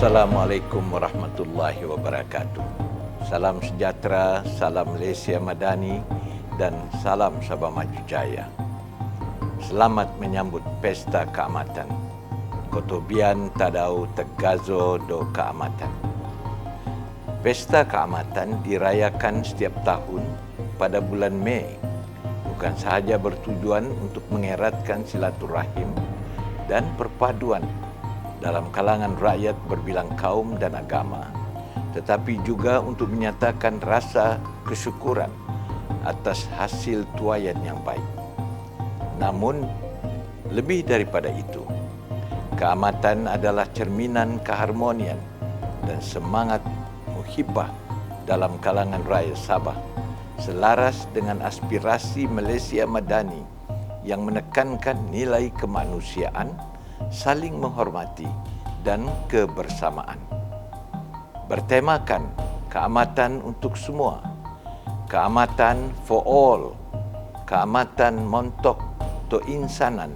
Assalamualaikum warahmatullahi wabarakatuh. Salam sejahtera, salam Malaysia Madani dan salam Sabah Maju Jaya. Selamat menyambut Pesta Keamatan. Kotobian Tadau Tegazo do Keamatan. Pesta Keamatan dirayakan setiap tahun pada bulan Mei. Bukan sahaja bertujuan untuk mengeratkan silaturahim dan perpaduan dalam kalangan rakyat berbilang kaum dan agama, tetapi juga untuk menyatakan rasa kesyukuran atas hasil tuayan yang baik. Namun, lebih daripada itu, keamatan adalah cerminan keharmonian dan semangat muhibah dalam kalangan rakyat Sabah selaras dengan aspirasi Malaysia Madani yang menekankan nilai kemanusiaan, saling menghormati dan kebersamaan. Bertemakan keamatan untuk semua, keamatan for all, keamatan montok to insanan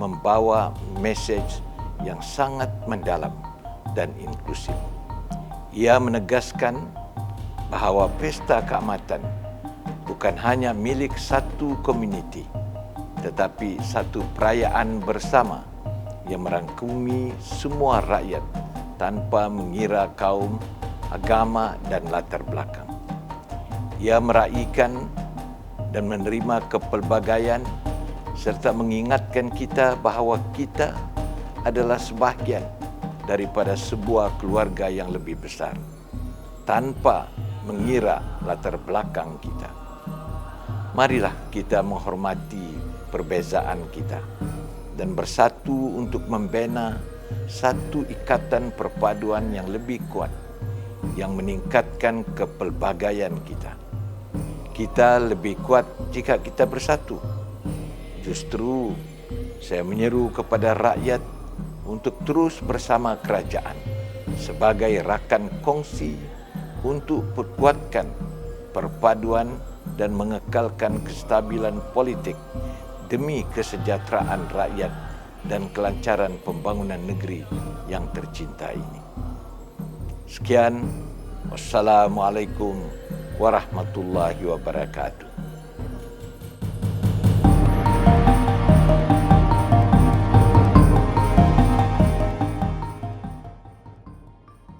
membawa message yang sangat mendalam dan inklusif. Ia menegaskan bahawa pesta keamatan bukan hanya milik satu komuniti tetapi satu perayaan bersama yang merangkumi semua rakyat tanpa mengira kaum, agama dan latar belakang. Ia meraihkan dan menerima kepelbagaian serta mengingatkan kita bahawa kita adalah sebahagian daripada sebuah keluarga yang lebih besar tanpa mengira latar belakang kita. Marilah kita menghormati perbezaan kita dan bersatu untuk membina satu ikatan perpaduan yang lebih kuat yang meningkatkan kepelbagaian kita. Kita lebih kuat jika kita bersatu. Justru saya menyeru kepada rakyat untuk terus bersama kerajaan sebagai rakan kongsi untuk perkuatkan perpaduan dan mengekalkan kestabilan politik demi kesejahteraan rakyat dan kelancaran pembangunan negeri yang tercinta ini. Sekian, wassalamualaikum warahmatullahi wabarakatuh.